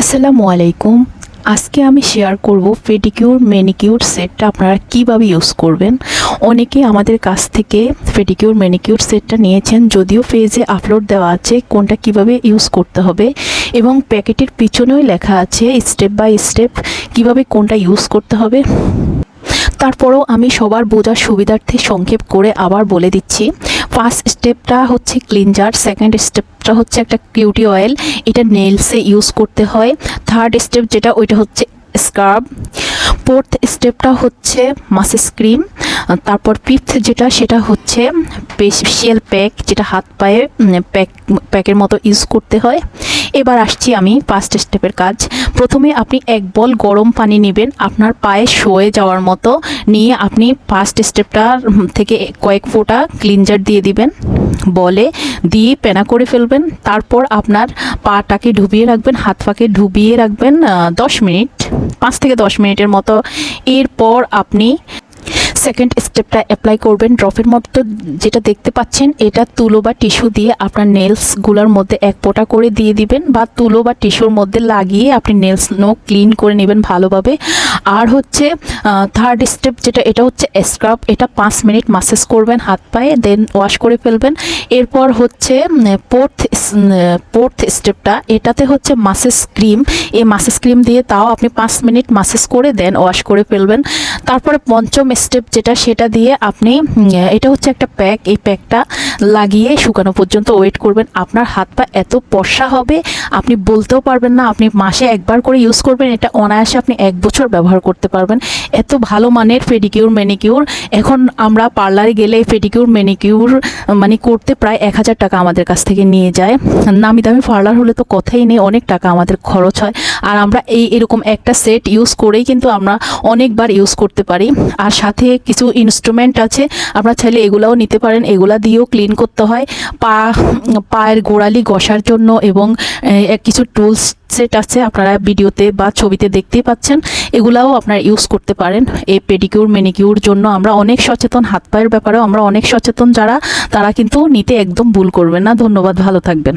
আসসালামু আলাইকুম। আজকে আমি শেয়ার করব পেডিকিউর ম্যানিকিউর সেটটা আপনারা কীভাবে ইউজ করবেন? অনেকে আমাদের কাছ থেকে পেডিকিউর ম্যানিকিউর সেটটা নিয়েছেন, যদিও পেজে আপলোড দেওয়া আছে কোনটা কীভাবে ইউজ করতে হবে এবং প্যাকেটের পিছনেও লেখা আছে স্টেপ বাই স্টেপ কীভাবে কোনটা ইউজ করতে হবে। তারপরেও আমি সবার বোঝার সুবিধার্থে সংক্ষেপ করে আবার বলে দিচ্ছি। ফার্স্ট স্টেপটা হচ্ছে ক্লিনজার সেকেন্ড স্টেপটা হচ্ছে একটা কিউটি অয়েল। এটা নেলসে ইউজ করতে হয়। থার্ড স্টেপ যেটা, ওইটা হচ্ছে স্কার্ব ফোর্থ স্টেপটা হচ্ছে মাসেস ক্রিম তারপর ফিফথ যেটা সেটা হচ্ছে ফেসিয়াল প্যাক যেটা হাত পায়ে প্যাক প্যাকের মতো ইউজ করতে হয়। এবার আসছি আমি ফার্স্ট স্টেপের কাজ। প্রথমে আপনি এক বল গরম পানি নেবেন, আপনার পায়ে শোয়ে যাওয়ার মতো। নিয়ে আপনি ফার্স্ট স্টেপটা থেকে কয়েক ফোঁটা ক্লিনজার দিয়ে দিবেন। বলে দিয়ে পেনা করে ফেলবেন। তারপর আপনার পাটাকে ডুবিয়ে রাখবেন, হাত পাকে ডুবিয়ে রাখবেন দশ মিনিট, পাঁচ থেকে দশ মিনিটের মতো। এরপর আপনি সেকেন্ড স্টেপটা অ্যাপ্লাই করবেন। ড্রপের মতো যেটা দেখতে পাচ্ছেন, এটা তুলো বা টিস্যু দিয়ে আপনার নেলসগুলোর মধ্যে এক পোটা করে দিয়ে দিবেন বা তুলো বা টিস্যুর মধ্যে লাগিয়ে আপনি নেলস নো ক্লিন করে নেবেন ভালোভাবে। আর হচ্ছে থার্ড স্টেপ যেটা, এটা হচ্ছে স্ক্রাব এটা পাঁচ মিনিট মাসেজ করবেন হাত পায়ে দেন ওয়াশ করে ফেলবেন। এরপর হচ্ছে ফোর্থ ফোর্থ স্টেপটা এটাতে হচ্ছে মাসেজ ক্রিম এই মাসেজ ক্রিম দিয়ে তাও আপনি পাঁচ মিনিট মাসেজ করে দেন ওয়াশ করে ফেলবেন। তারপরে পঞ্চম স্টেপ যেটা সেটা দিয়ে আপনি এটা হচ্ছে একটা প্যাক। এই প্যাকটা লাগিয়ে শুকানো পর্যন্ত ওয়েট করবেন। আপনার হাত পা এত পশা হবে, আপনি বলতেও পারবেন না, আপনি মাসে একবার করে ইউজ করবেন। এটা অনায়াসে আপনি এক বছর ব্যবহার করতে পারবেন। এত ভালো মানের ফেডিকিউর ম্যানিকিউর এখন আমরা পার্লারে গেলে ফেডিকিউর ম্যানিকিউর মানে করতে প্রায় এক হাজার টাকা আমাদের কাছ থেকে নিয়ে যায়। নামি দামি পার্লার হলে তো কথাই নেই, অনেক টাকা আমাদের খরচ হয়। আর আমরা এই এরকম একটা সেট ইউজ করেই কিন্তু আমরা অনেকবার ইউজ করতে পারি। আর সাথে কিছু ইনস্ট্রুমেন্ট আছে, আপনারা চাইলে এগুলাও নিতে পারেন। এগুলা দিয়েও ক্লিন করতে হয়। পা, পায়ের গোড়ালি ঘষার জন্য এবং কিছু টুলস সেট আছে, আপনারা ভিডিওতে বা ছবিতে দেখতেই পাচ্ছেন। এগুলাও আপনারা ইউজ করতে পারেন। এই পেডিকিউর মেনিকিউর জন্য আমরা অনেক সচেতন, হাত পায়ের ব্যাপারেও আমরা অনেক সচেতন যারা, তারা কিন্তু নিতে একদম ভুল করবেন না। ধন্যবাদ, ভালো থাকবেন।